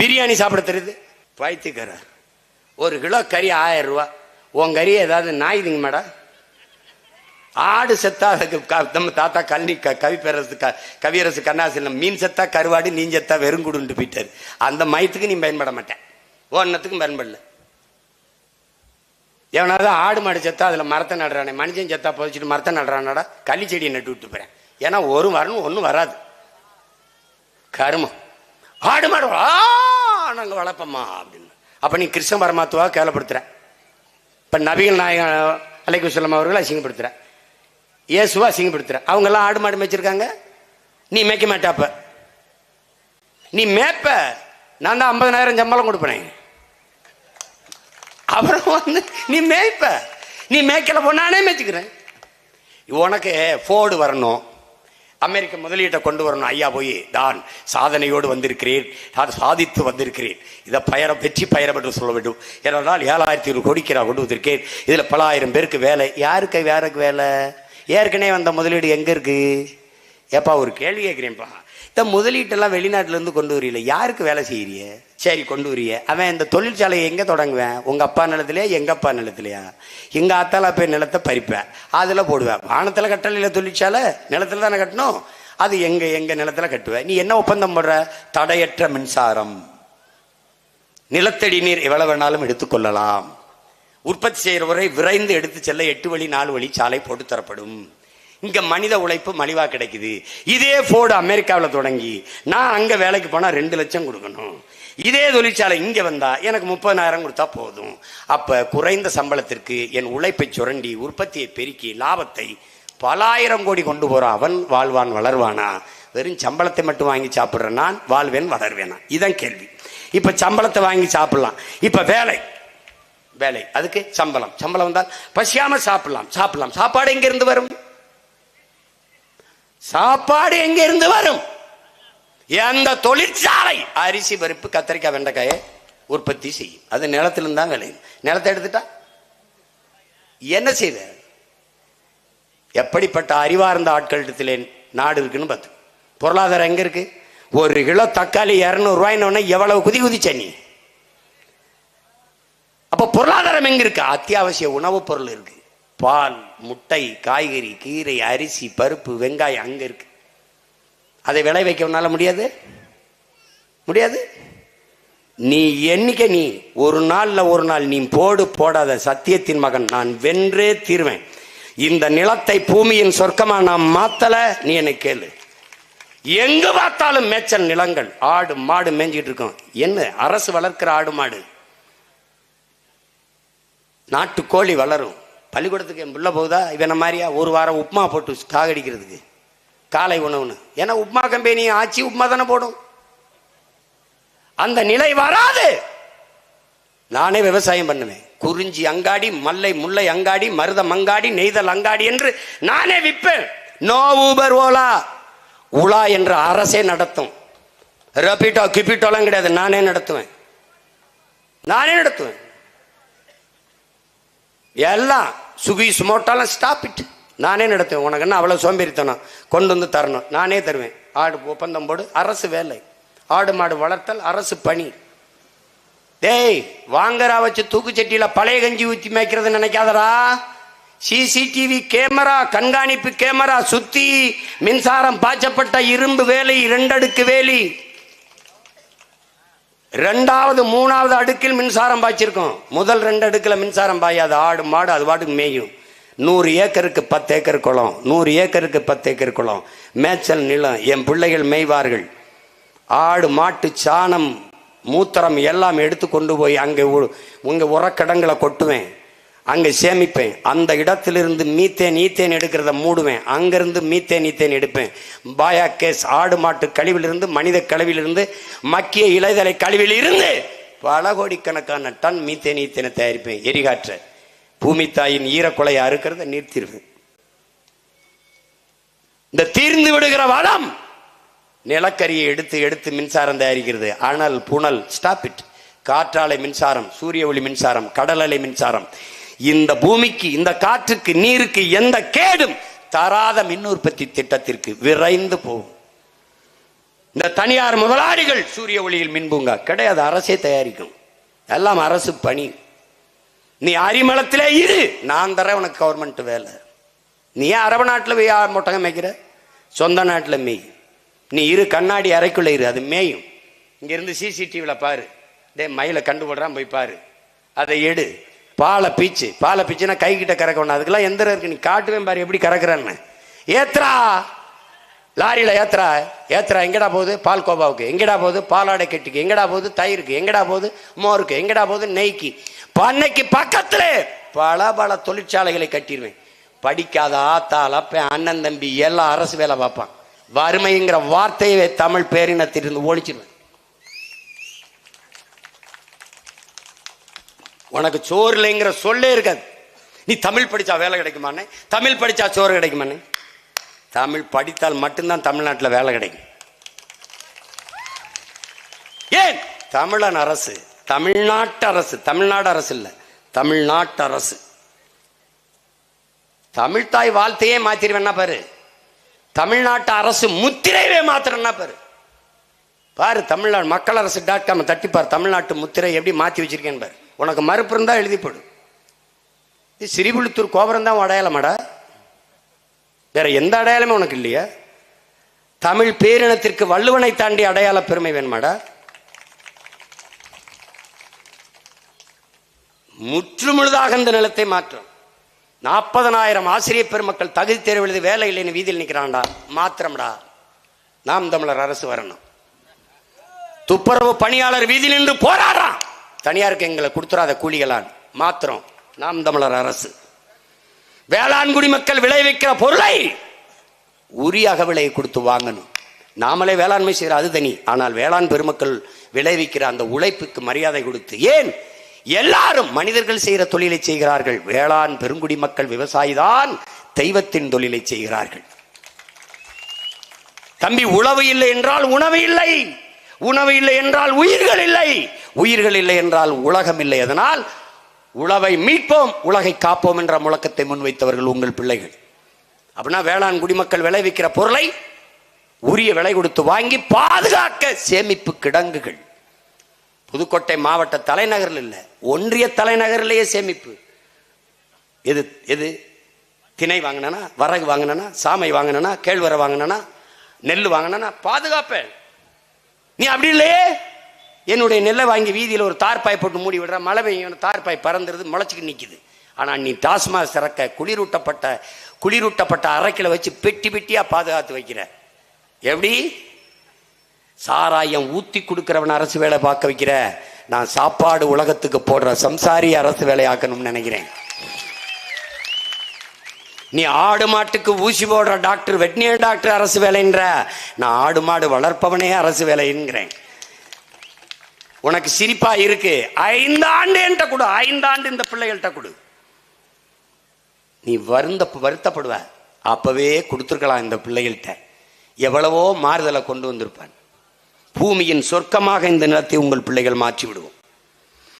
பிரியாணி சாப்பிட தெரியுது? பைத்தியக்கார ஒரு கிலோ கறி ஆயிரம் ரூபா. உன் கறி ஏதாவது நாயுதுங்க மேடம் ஆடு செத்தா அதுக்கு நம்ம தாத்தா கல்வி க கவி பேரரசு க கவியரசு கண்ணாசிலம் மீன் செத்தா கருவாடு நீ செத்தா வெறுங்குடுன்ட்டு போயிட்டாரு. அந்த மயத்துக்கு நீ பயன்பட மாட்டேன். ஒன்றத்துக்கும் பயன்படல. எவனாவது ஆடு மாடு செத்தா அதில் மரத்தை நடுறானே மனுஷன் செத்தா புதைச்சிட்டு மரத்தை நடுறானடா களி செடியை நட்டு விட்டு போகிறேன் ஏன்னா ஒரு வரணும் ஒன்றும் வராது. கருமம். ஆடு மாடு நாங்கள் வளர்ப்போம்மா அப்படின்னு. அப்போ நீ கிருஷ்ண பரமாத்துவா கேவலப்படுத்துற. இப்போ நபிகள் நாயகம் அலைக்கு சொல்லம் அவர்களை அசிங்கப்படுத்துற. இயேசுவா அசிங்கப்படுத்துற. அவங்கெல்லாம் ஆடு மாடு மேய்ச்சிருக்காங்க. நீ மேய்க்க மாட்டாப்ப நீ மேய்ப்ப. நான் தான் ஐம்பதனாயிரம் சம்பளம் கொடுப்பேன். அப்புறம் வந்து நீ மேய்ப்ப. நீ மேய்க்கல போனானே மேய்ச்சிக்கிறேன். உனக்கு ஃபோர்டு வரணும். அமெரிக்க முதலீட்டை கொண்டு வரணும். ஐயா போய் நான் சாதனையோடு வந்திருக்கிறேன். நான் சாதித்து வந்திருக்கிறேன். இதை பயர வெற்றி பயரம் என்று சொல்ல வேண்டும். ஏனென்றால் ஏழாயிரத்தி ஒரு கோடிக்கு நான் கொண்டு வந்திருக்கேன். இதில் பல ஆயிரம் பேருக்கு வேலை. யாருக்கு யாருக்கு வேலை? ஏற்கனவே வந்த முதலீடு எங்கே இருக்குது ஏப்பா ஒரு கேள்வி கேட்குறேன்ப்பா. இந்த முதலீட்டெல்லாம் வெளிநாட்டிலேருந்து கொண்டு வரீங்களே யாருக்கு வேலை செய்யறிய சரி கொண்டு வரிய. அவன் இந்த தொழிற்சாலையை எங்கே தொடங்குவேன்? உங்கள் அப்பா நிலத்திலையா எங்கள் அப்பா நிலத்திலையா? எங்கள் ஆத்தால போய் நிலத்தை பறிப்பேன். அதில் போடுவேன். வானத்தில் கட்டலையில தொழிற்சாலை நிலத்தில் தானே கட்டணும்? அது எங்கள் எங்கள் நிலத்தில் கட்டுவேன் நீ என்ன ஒப்பந்தம் போடுற? தடையற்ற மின்சாரம். நிலத்தடி நீர் எவ்வளவு வேணாலும் எடுத்துக்கொள்ளலாம் உற்பத்தி செய்கிறவரை விரைந்து எடுத்து செல்ல எட்டு வழி நாலு வழி சாலை போட்டு தரப்படும். இங்க மனித உழைப்பு மலிவா கிடைக்குது. இதே போர்டு அமெரிக்காவில் தொடங்கி நான் அங்க வேலைக்கு போனா ரெண்டு லட்சம் கொடுக்கணும். இதே தொழிற்சாலை இங்கே வந்தால் எனக்கு முப்பதினாயிரம் கொடுத்தா போதும். அப்போ குறைந்த சம்பளத்திற்கு என் உழைப்பை சுரண்டி உற்பத்தியை பெருக்கி லாபத்தை பலாயிரம் கோடி கொண்டு போற. அவன் வாழ்வான் வளர்வானா? வெறும் சம்பளத்தை மட்டும் வாங்கி சாப்பிட்றேன் நான் வாழ்வேன் வளர்வேனா? இதுதான் கேள்வி. இப்போ சம்பளத்தை வாங்கி சாப்பிட்லாம். இப்போ வேலை. வேலை. அதுக்கு சம்பளம். சம்பளம் வந்தால் பசியாமல் சாப்பிடலாம். சாப்பிடலாம். சாப்பாடு எங்கேருந்து வரும்? சாப்பாடு எங்கேருந்து வரும்? எந்த தொழிற்சாலை. அரிசி பருப்பு கத்திரிக்காய் வெண்டைக்காயை உற்பத்தி செய்யும். அது நிலத்திலிருந்து தான் விளையும். நிலத்தை எடுத்துட்டா? என்ன செய்த எப்படிப்பட்ட அறிவார்ந்த ஆட்களிடத்திலே நாடு இருக்குன்னு பார்த்து. பொருளாதாரம் எங்க இருக்கு? ஒரு கிலோ தக்காளி இரநூறுவாயின்னு எவ்வளவு குதி குதிச்ச நீ? அப்ப பொருளாதாரம் எங்க இருக்கு? அத்தியாவசிய உணவுப் பொருள் இருக்கு. பால் முட்டை காய்கறி கீரை அரிசி பருப்பு வெங்காயம் அங்க இருக்கு. அதை விளை வைக்க முடியாது? முடியாது? நீ என்னைக்க நீ ஒரு நாளில் ஒரு நாள் நீ போடு போடாத சத்தியத்தின் மகன். நான் வென்றே தீர்வேன். இந்த நிலத்தை பூமியின் சொர்க்கமா நான் மாத்தல? நீ என்னை கேளு. எங்க பார்த்தாலும் மேய்ச்சல் நிலங்கள். ஆடு மாடு மேய்ஞ்சிட்டு இருக்கோம். என்ன? அரசு வளர்க்கிற ஆடு மாடு. நாட்டு கோழி வளரும். பள்ளிக்கூடத்துக்கு என் பிள்ளை போகுதா? இவனை மாதிரியா? ஒரு வாரம் உப்புமா போட்டு காகடிக்கிறதுக்கு. காலை உணவுன்னு. ஏன்னா உப்மா கம்பெனி ஆச்சி உப்மா தானே போடும். அந்த நிலை வராது. நானே விவசாயம் பண்ணுவேன். குறிஞ்சி அங்காடி மல்லை முல்லை அங்காடி மருதம் அங்காடி நெய்தல் அங்காடி என்று நானே விற்பேன். நோ ஊபர் ஓலா உலா என்ற அரசே நடத்தும். ரபிட்டோ கிபிட்டோலாம் கிடையாது. நானே நடத்துவேன். நானே நடத்துவேன். எல்லாம் சுகி சுமோட்டாலாம் ஸ்டாப் இட்டு நானே நடத்துவேன். உனக்கு என்ன? அவ்வளோ சோம்பேறித்தனம். கொண்டு வந்து தரணும். நானே தருவேன். ஆடு ஒப்பந்தம் போடு. அரசு வேலை. ஆடு மாடு வளர்த்தல் அரசு பணி. டேய் வாங்கரா வச்சு தூக்குச்சட்டியில் பழைய கஞ்சி ஊற்றி மேய்க்கிறது நினைக்காதடா. சிசிடிவி கேமரா கண்காணிப்பு கேமரா சுத்தி மின்சாரம் பாய்ச்சப்பட்ட இரும்பு வேலி இரண்டடுக்கு வேலி. ரெண்டாவது மூணாவது அடுக்கில் மின்சாரம் பாய்ச்சிருக்கோம். முதல் ரெண்டு அடுக்கில் மின்சாரம் பாயாது. ஆடு மாடு அது பாட்டுக்கு மேயும். நூறு ஏக்கருக்கு பத்து ஏக்கர் குளம் நூறு ஏக்கருக்கு பத்து ஏக்கர் குளம் மேய்ச்சல் நிலம் என் பிள்ளைகள் மேய்வார்கள். ஆடு மாட்டு சாணம் மூத்திரம் எல்லாம் எடுத்து கொண்டு போய் அங்கே உ- உரக்கடங்களை கொட்டுவேன். அங்கே சேமிப்பேன். அந்த இடத்திலிருந்து மீத்தேன் ஈத்தேன் எடுக்கிறத மூடுவேன். அங்கேருந்து மீத்தேன் ஈத்தேன் எடுப்பேன். பாயா கேஸ் ஆடு மாட்டு கழிவிலிருந்து மனித கழிவிலிருந்து மக்கிய இலைதலை கழிவில் இருந்து பல கோடிக்கணக்கான டன் மீத்தேன் ஈத்தேனை தயாரிப்பேன். எரிகாற்ற. பூமி தாயின் ஈரக்குலையை அறுக்கிறத நிறுத்திடுவேன் இந்த தீர்ந்து விடுகிற வளம் நிலக்கரியை எடுத்து எடுத்து மின்சாரம் தயாரிக்கிறது. அனல் புனல் ஸ்டாப் இட் காற்றாலை மின்சாரம் சூரிய ஒளி மின்சாரம் கடல் அலை மின்சாரம். இந்த பூமிக்கு இந்த காற்றுக்கு நீருக்கு எந்த கேடும் தராத மின் உற்பத்தி திட்டத்திற்கு விரைந்து போகும். இந்த தனியார் முதலாளிகள் சூரிய ஒளியில் மின்பூங்கா கிடையாது அரசே தயாரிக்கும். எல்லாம் அரசு பணி. நீ அரிமளத்திலே இரு. நான் தரேன் உனக்கு கவர்மெண்ட் வேலை. நீ ஏன் அரபு நாட்டில் போய் யா- மேய்க்கிற? சொந்த நாட்டில் மேய். நீ இரு கண்ணாடி அறைக்குள்ளே இரு அது மேயும். இங்கேருந்து சிசிடிவியில் பாரு. டே மயிலை கண்டுபிடுறான் போய் பாரு. அதை எடு. பாலை பீச்சு. பாலை பீச்சுன்னா கை கிட்ட கறக்க வேண்டாம் அதுக்கெல்லாம் எந்திரம் இருக்கு. நீ காட்டுவேன் பாரு எப்படி கறக்குறான்னு. ஏத்ரா லாரியில் ஏத்துறா. ஏத்துறா. எங்கடா போகுது? பால் கோபாவுக்கு. எங்கடா போகுது? பாலாடை கெட்டிக்கு. எங்கடா போகுது? தயிருக்கு. எங்கடா போகுது? மோருக்கு. எங்கடா போகுது? நெய்க்கு. பண்ணைக்கு பக்கத்துல பல பல தொழிற்சாலைகளை கட்டிடுவேன் படிக்காத ஆத்தால் அப்ப அண்ணன் தம்பி எல்லாம் அரசு வேலை பார்ப்பான். வறுமைங்கிற வார்த்தையவே தமிழ் பேரினத்திலிருந்து ஒழிச்சிருவேன். உனக்கு சோறு இல்லைங்கிற சொல்லே இருக்காது. நீ தமிழ் படிச்சா வேலை கிடைக்குமானே தமிழ் படிச்சா சோறு கிடைக்குமானே தமிழ் படித்தால் மட்டும்தான் தமிழ்நாட்டில் வேலை கிடைக்கும். ஏன்? தமிழன் அரசு. தமிழ்நாட்டு அரசு தமிழ்நாடு அரசு இல்லை தமிழ்நாட்டு அரசு தமிழ்தாய் வாழ்த்தையே மாத்திருவேன்னா பாரு. தமிழ்நாட்டு அரசு முத்திரையவே மாத்திரன்னா பாரு. பாரு தமிழ்நாடு மக்கள் அரசு டாட் காம் தட்டி பாரு தமிழ்நாட்டு முத்திரை எப்படி மாத்தி வச்சிருக்கேன்னு பாரு. உனக்கு மறுப்பு இருந்தா எழுதி போடு. இது சிறிபுழுத்தூர் கோபுரம் தான் அடையாளமாடா? வேற எந்த அடையாளமே உனக்கு இல்லையா? தமிழ் பேரினத்திற்கு வள்ளுவனை தாண்டி அடையாள பெருமை வேணுமாடா? முற்றுமுழுதாக இந்த நிலத்தை மாற்றும். நாற்பதனாயிரம் ஆசிரியர் பெருமக்கள் தகுதி தேர்வு எழுதி வேலை இல்லைன்னு வீதியில் நிற்கிறான்டா மாத்திரம்டா. நாம் தமிழர் அரசு வரணும். துப்புரவு பணியாளர் வீதி நின்று போராடுறான் தனியாருக்கு எங்களை கொடுத்துறாத கூலிகளான். மாத்திரம் நாம் தமிழர் அரசு. வேளாண் குடிமக்கள் விளைவிக்கிற பொருளை உரியாக விலை கொடுத்து வாங்கணும். நாமளே வேளாண்மை செய்கிற அது தனி. ஆனால் வேளாண் பெருமக்கள் விளைவிக்கிற அந்த உழைப்புக்கு மரியாதை கொடுத்து ஏன் எல்லாரும் மனிதர்கள் செய்கிற தொழிலை செய்கிறார்கள். வேளாண் பெருங்குடி மக்கள் விவசாயிதான் தெய்வத்தின் தொழிலை செய்கிறார்கள். தம்பி உழவு இல்லை என்றால் உணவு இல்லை. உணவு இல்லை என்றால் உயிர்கள் இல்லை. உயிர்கள் இல்லை என்றால் உலகம் இல்லை. அதனால் உழவை மீட்போம் உலகை காப்போம் என்ற முழக்கத்தை முன்வைத்தவர்கள் உங்கள் பிள்ளைகள். அப்படின்னா வேளாண் குடிமக்கள் விளைவிக்கிற பொருளை உரிய விலை கொடுத்து வாங்கி பாதுகாக்க சேமிப்பு கிடங்குகள். புதுக்கோட்டை மாவட்ட தலைநகரில் இல்லை ஒன்றிய தலைநகரிலேயே சேமிப்பு. எது எது? திணை வாங்கினா வரகு வாங்கினா சாமை வாங்கினா கேழ்வரை வாங்கினா நெல் வாங்கினா பாதுகாப்பேன் நீ அப்படி இல்லையே? என்னுடைய நெல்லை வாங்கி வீதியில் ஒரு தார்பாய் போட்டு மூடி விடுற மழை பெய்யும் தார்பாய் பறந்துருது முளைச்சிக்கிட்டு நிற்கிது ஆனால் நீ டாஸ்மாக சிறக்க குளிரூட்டப்பட்ட குளிரூட்டப்பட்ட அரைக்கில வச்சு பெட்டி பெட்டியாக பாதுகாத்து வைக்கிற. எப்படி? சாராயம் ஊத்தி கொடுக்கிறவன் அரசு வேலை பார்க்க வைக்கிற நான் சாப்பாடு உலகத்துக்கு போடுற சம்சாரி அரசு வேலை ஆக்கணும்னு நினைக்கிறேன். நீ ஆடு மாட்டுக்கு ஊசி போடுற டாக்டர் வெட்னியர் டாக்டர் அரசு வேலைன்ற நான் ஆடு மாடு வளர்ப்பவனே அரசு வேலைங்கிறேன். உனக்கு சிரிப்பா இருக்கு. ஐந்தாண்டு என்கிட்ட கொடு ஐந்தாண்டு இந்த பிள்ளைகள்கிட்ட கொடு. நீ வருந்த வருத்தப்படுவ. அப்பவே கொடுத்துருக்கலாம் இந்த பிள்ளைகள்கிட்ட. எவ்வளவோ மாறுதலை கொண்டு வந்திருப்பான். பூமியின் சொர்க்கமாக இந்த நிலத்தை உங்கள் பிள்ளைகள் மாற்றி விடுவோம்